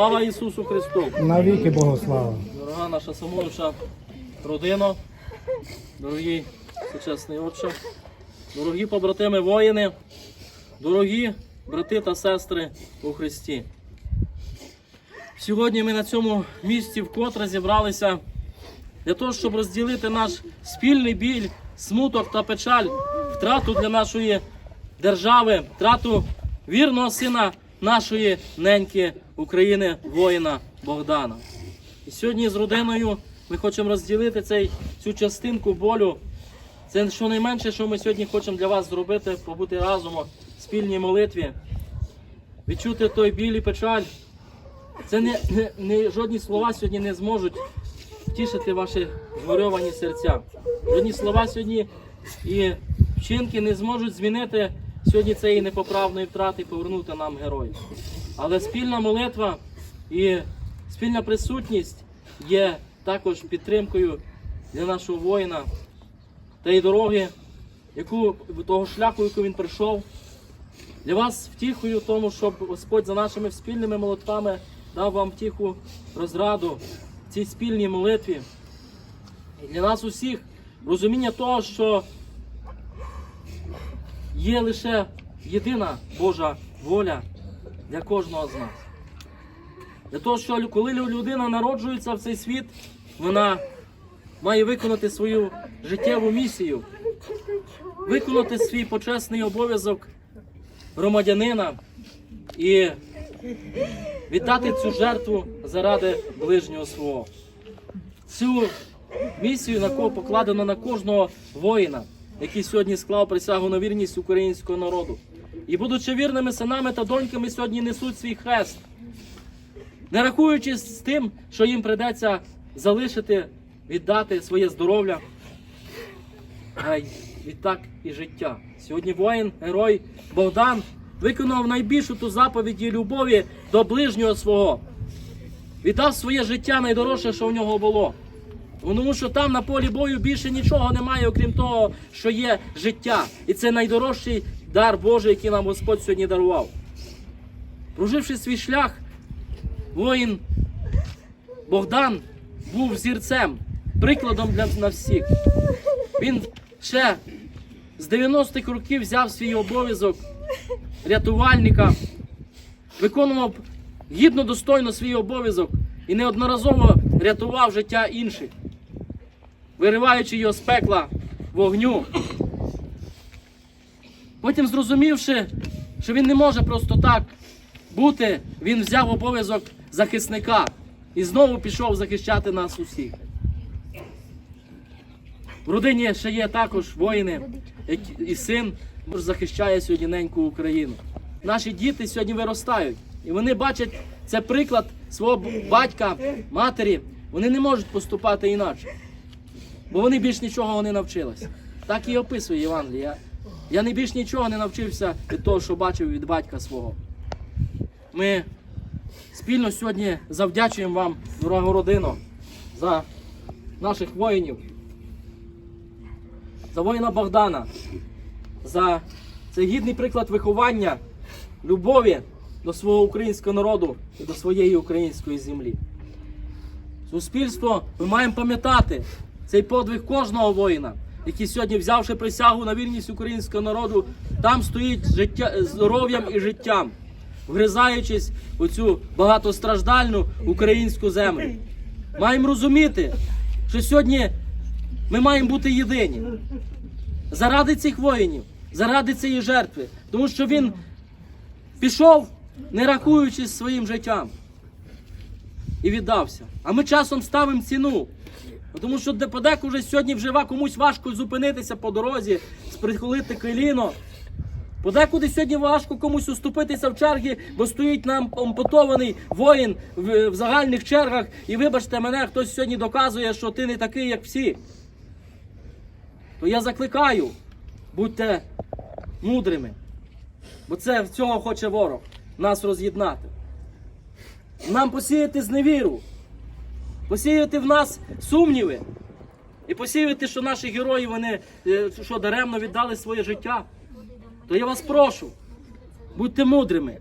Слава Ісусу Христу! Навіки Богослава. Дорога наша самовича родина, дорогі сучасний отче, дорогі побратими воїни, дорогі брати та сестри у Христі. Сьогодні ми на цьому місці вкотре зібралися для того, щоб розділити наш спільний біль, смуток та печаль, втрату для нашої держави, втрату вірного сина нашої неньки України, воїна Богдана. І сьогодні з родиною ми хочемо розділити цей, цю частинку болю. Це щонайменше, що ми сьогодні хочемо для вас зробити, побути разом у спільній молитві, відчути той біль і печаль. Це не, не, не жодні слова сьогодні не зможуть втішити ваші згорьовані серця. Жодні слова сьогодні і вчинки не зможуть змінити сьогодні цієї непоправної втрати і повернути нам героїв. Але спільна молитва і спільна присутність є також підтримкою для нашого воїна тієї дороги, яку того шляху, яку він прийшов. Для вас втіхою в тому, щоб Господь за нашими спільними молитвами дав вам втіху, розраду в цій спільній молитві. І для нас усіх розуміння того, що є лише єдина Божа воля для кожного з нас. Для того, що коли людина народжується в цей світ, вона має виконати свою життєву місію, виконати свій почесний обов'язок громадянина і віддати цю жертву заради ближнього свого. Цю місію на кого покладено на кожного воїна, який сьогодні склав присягу на вірність українського народу. І будучи вірними синами та доньками, сьогодні несуть свій хрест, не рахуючись з тим, що їм придеться залишити, віддати своє здоров'я, а й відтак і життя. Сьогодні воїн, герой Богдан виконав найбільшу ту заповідь і любові до ближнього свого. Віддав своє життя найдорожче, що в нього було. Тому що там на полі бою більше нічого немає, окрім того, що є життя. І це найдорожчий дар Божий, який нам Господь сьогодні дарував. Проживши свій шлях, воїн Богдан був зірцем, прикладом для на всіх. Він ще з 90-х років взяв свій обов'язок рятувальника, виконував гідно достойно свій обов'язок і неодноразово рятував життя інших, вириваючи його з пекла вогню. Потім, зрозумівши, що він не може просто так бути, він взяв обов'язок захисника і знову пішов захищати нас усіх. В родині ще є також воїни і син захищає сьогодні неньку Україну. Наші діти сьогодні виростають, і вони бачать це приклад свого батька, матері. Вони не можуть поступати інакше, бо вони більш нічого не навчилися. Так і описує Євангеліє. Я, не більш нічого не навчився від того, що бачив від батька свого. Ми спільно сьогодні завдячуємо вам, дорога родино, за наших воїнів, за воїна Богдана, за цей гідний приклад виховання, любові до свого українського народу і до своєї української землі. Суспільство, ми маємо пам'ятати цей подвиг кожного воїна, який сьогодні, взявши присягу на вірність українського народу, там стоїть життя, здоров'ям і життям, вгризаючись у цю багатостраждальну українську землю. Маємо розуміти, що сьогодні ми маємо бути єдині заради цих воїнів, заради цієї жертви, тому що він пішов, не рахуючись своїм життям і віддався. А ми часом ставимо ціну. Тому що де- подекуди сьогодні вжива комусь важко зупинитися по дорозі, сприхолити коліно. Подекуди сьогодні важко комусь уступитися в черги, бо стоїть нам ампутований воїн в, в загальних чергах. І вибачте мене, хтось сьогодні доказує, що ти не такий, як всі. То я закликаю, будьте мудрими. Бо це цього хоче ворог нас роз'єднати. Нам посіяти зневіру, посіяти в нас сумніви і посіяти, що наші герої вони е, що даремно віддали своє життя. То я вас прошу, будьте мудрими.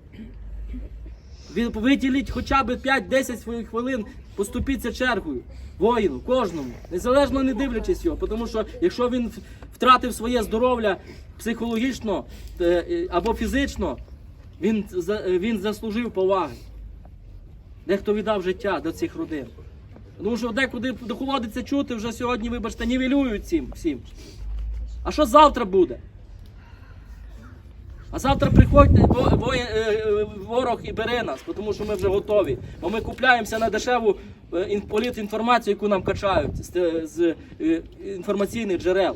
Виділіть хоча б 5-10 своїх хвилин, поступіться чергою воїну, кожному, незалежно не дивлячись його, тому що якщо він втратив своє здоров'я психологічно е, е, або фізично, він, він заслужив поваги. Дехто віддав життя до цих родин. Тому що декуди доходиться чути, вже сьогодні, вибачте, нівелюють цим всім. А що завтра буде? А завтра приходьте, е, е, ворог і бере нас, тому що ми вже готові. Бо ми купляємося на дешеву е, ін- політінформацію, яку нам качають з, з інформаційних джерел.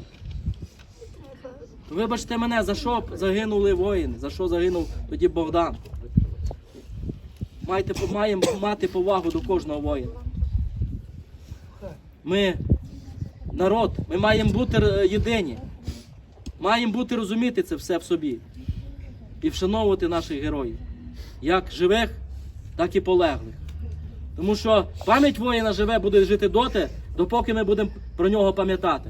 Вибачте мене, за що загинули воїни, за що загинув тоді Богдан. Майте, маємо мати повагу до кожного воїна. Ми народ, ми маємо бути е, єдині. Маємо бути розуміти це все в собі і вшановувати наших героїв, як живих, так і полеглих. Тому що пам'ять воїна живе буде жити доти, допоки ми будемо про нього пам'ятати.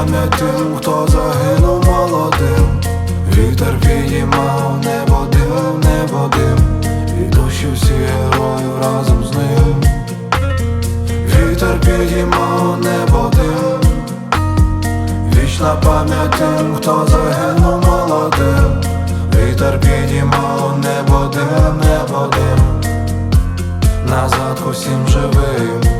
Тим, хто загинув молодим. Вітер підіймав небо дим, небо дим. І душі всі героїв разом з ним. Вітер підіймав небо дим. Вічна пам'ять тим, хто загинув молодим. Вітер підіймав небо дим, небо дим. Назад усім живим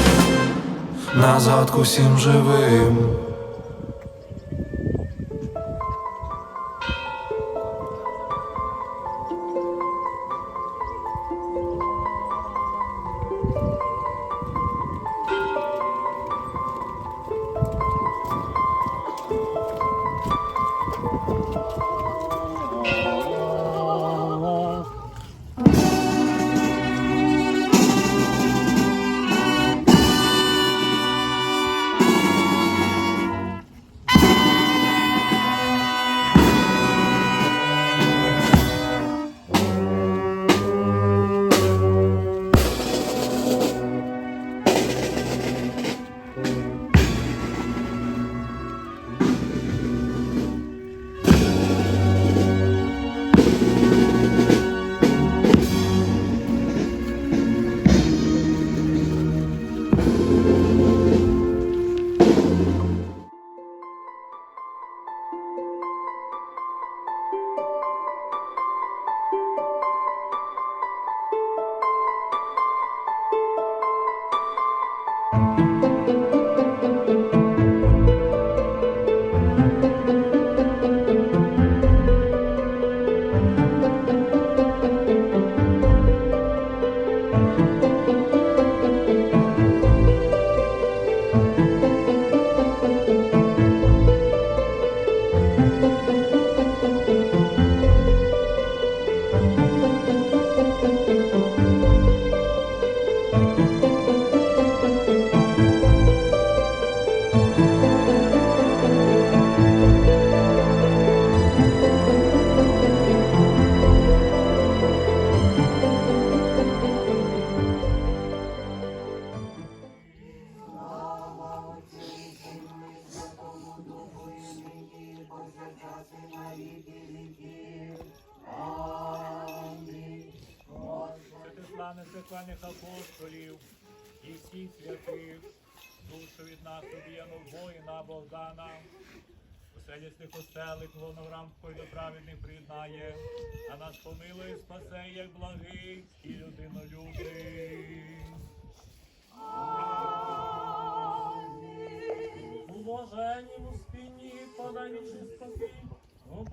Назад усім живим Святланих апостолів і всіх святих, душу від нас убіяну воїна Богдана, Уселісних остелик, головнорамкою до праведних приєднає, а нас помилує, спасе, як благий і людинолюбий. У блаженнім спині подай вічний спокій, ну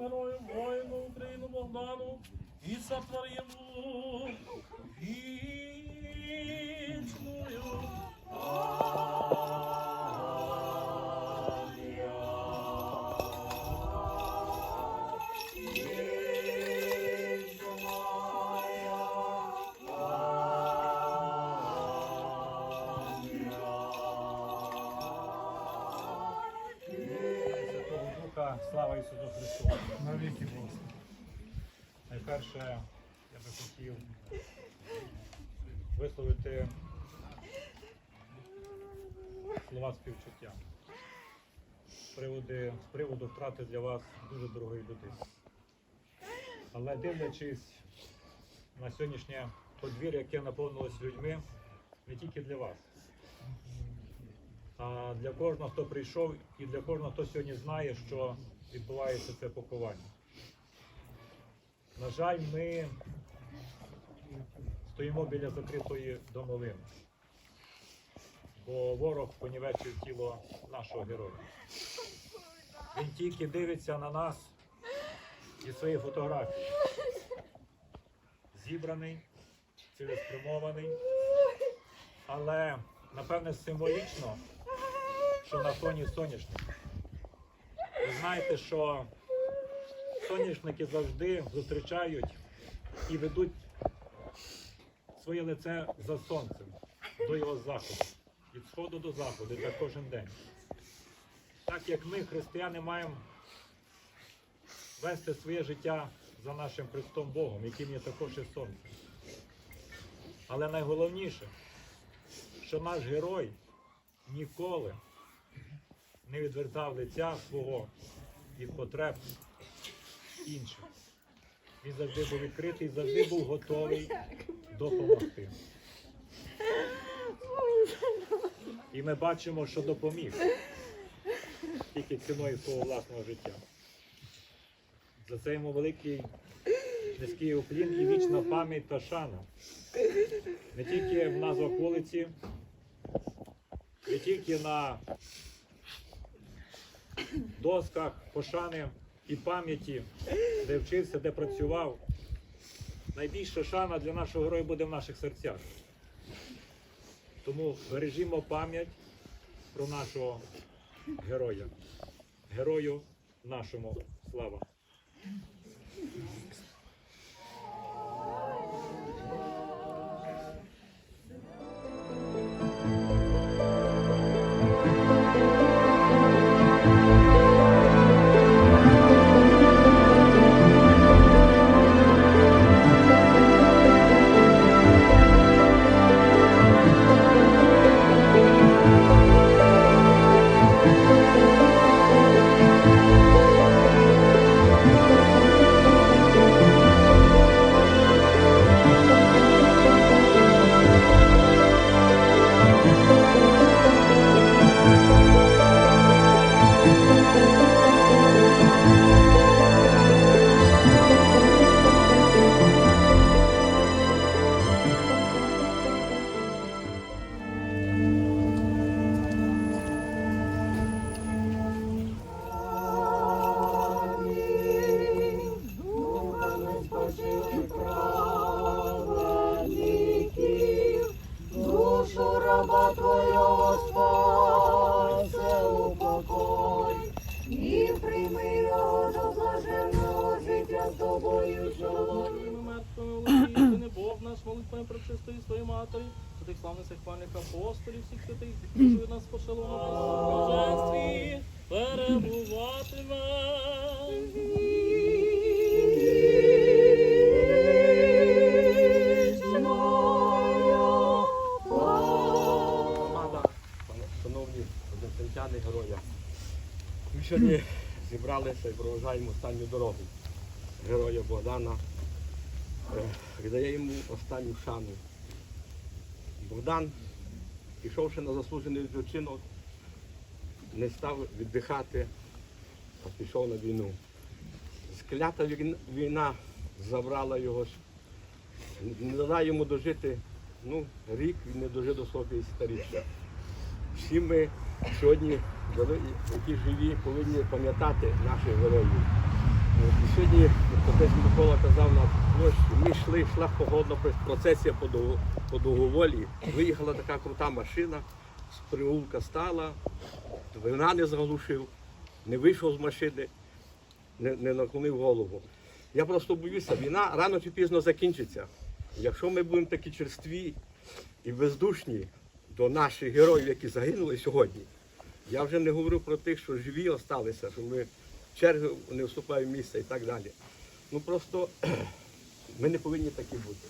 герою воїну Україну Богдану і сотвори Слава Ісусу Христу! Навіки Бог! Найперше я би хотів висловити слова співчуття з приводу, з приводу втрати для вас дуже дорогої людини. Але дивлячись на сьогоднішнє подвір'я, яке наповнилось людьми, не тільки для вас, а для кожного, хто прийшов, і для кожного, хто сьогодні знає, що відбувається це поховання. На жаль, ми стоїмо біля закритої домовини, бо ворог понівечив тіло нашого героя. Він тільки дивиться на нас і свої фотографії. Зібраний, цілеспрямований, але напевне символічно, що на фоні соняшника. Ви знаєте, що соняшники завжди зустрічають і ведуть своє лице за сонцем до його заходу, від сходу до заходу, та кожен день. Так як ми, християни, маємо вести своє життя за нашим Христом Богом, яким є також і сонце. Але найголовніше, що наш герой ніколи не відвертав лиця свого від потреб інших. Він завжди був відкритий, завжди був готовий допомогти. І ми бачимо, що допоміг тільки ціною свого власного життя. За це йому великий низький уклін і вічна пам'ять та шана. Не тільки в назвах вулиці, не тільки на досках пошани і пам'яті, де вчився, де працював. Найбільша шана для нашого героя буде в наших серцях. Тому бережімо пам'ять про нашого героя. Герою нашому слава. Ми сьогодні зібралися і проважаємо останню дорогу героя Богдана. Е, Віддає йому останню шану. Богдан, пішовши на заслужений відпочинок, не став віддихати, а пішов на війну. Склята війна забрала його, не дала йому дожити ну, рік він не дожив до свого 50-річчя. Всі ми сьогодні, які живі, повинні пам'ятати наших героїв. І сьогодні отець Микола казав на площі, ми йшли, йшла погодна процесія по Довговолі. Виїхала така крута машина, з приулка стала, вина не заглушив, не вийшов з машини, не, не наклонив голову. Я просто боюся, війна рано чи пізно закінчиться. Якщо ми будемо такі черстві і бездушні до наших героїв, які загинули сьогодні, я вже не говорю про тих, що живі залишилися, що ми в чергу не вступає в місце і так далі. Ну просто ми не повинні такі бути.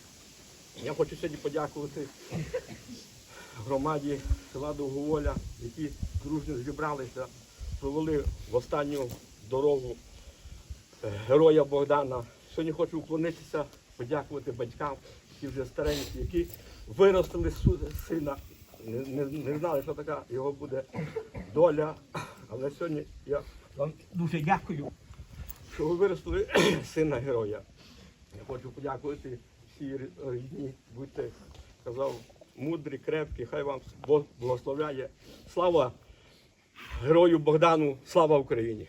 Я хочу сьогодні подякувати громаді села Довговоля, які дружньо зібралися, провели в останню дорогу е, героя Богдана. Сьогодні хочу вклонитися, подякувати батькам, які вже старенькі, які виростили сина. Не, не, не знали, що така його буде доля. Але сьогодні я вам дуже дякую, що ви виростили сина героя. Я хочу подякувати всі рідні, будьте, казав, мудрі, крепкі, хай вам Бог благословляє. Слава герою Богдану, слава Україні!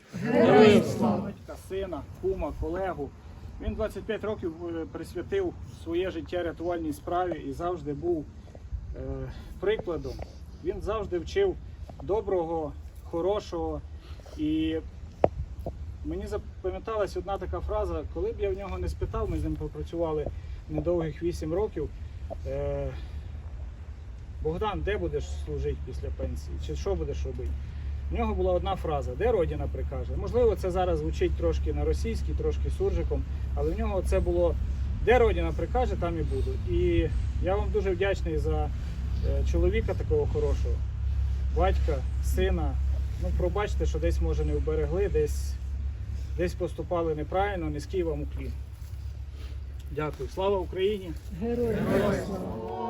Слава батька, сина, кума, колегу. Він 25 років е, присвятив своє життя рятувальній справі і завжди був прикладом. Він завжди вчив доброго, хорошого. І мені запам'яталась одна така фраза, коли б я в нього не спитав, ми з ним попрацювали недовгих 8 років. Е, Богдан, де будеш служити після пенсії? Чи що будеш робити? В нього була одна фраза, де Родина прикаже. Можливо, це зараз звучить трошки на російській, трошки суржиком, але в нього це було де Родина прикаже, там і буду. І я вам дуже вдячний за е, чоловіка такого хорошого, батька, сина. Ну, пробачте, що десь може не вберегли, десь, десь поступали неправильно, низький вам уклін. Дякую. Слава Україні! Дорога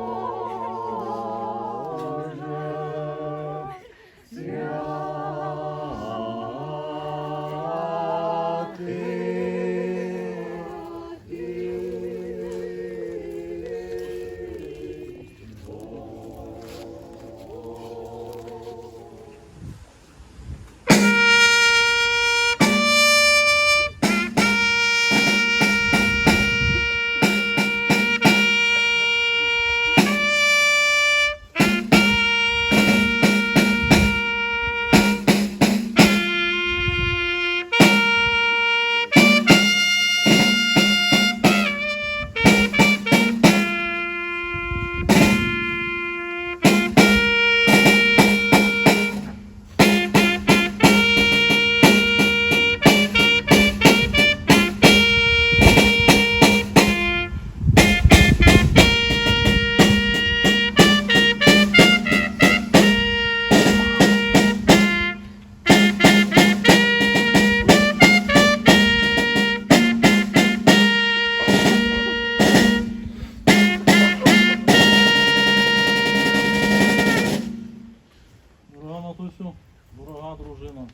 матусю, дорога дружина,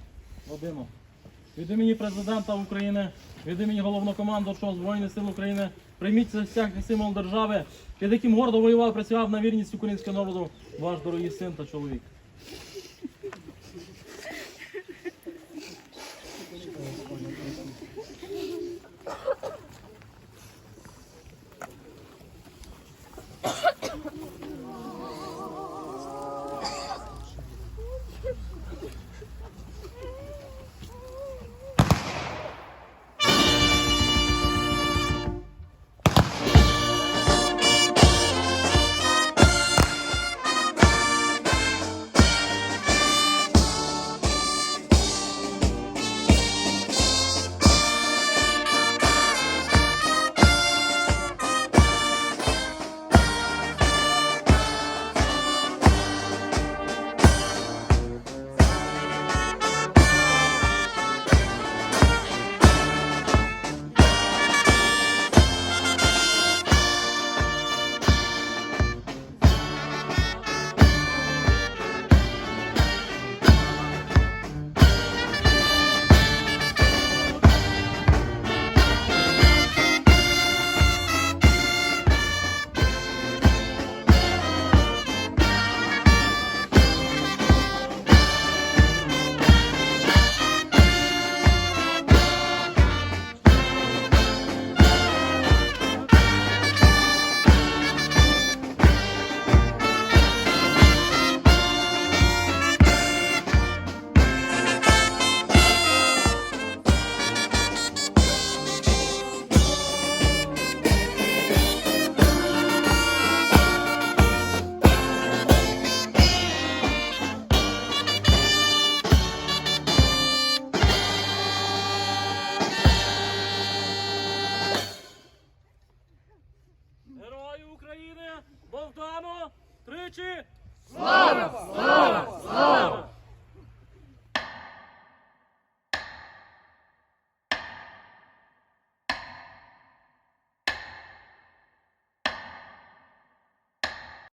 родина. Від імені президента України, від імені головнокомандуючого Збройних сил України, прийміть це всякий символ держави, під яким гордо воював, працював на вірність українського народу, ваш дорогий син та чоловік.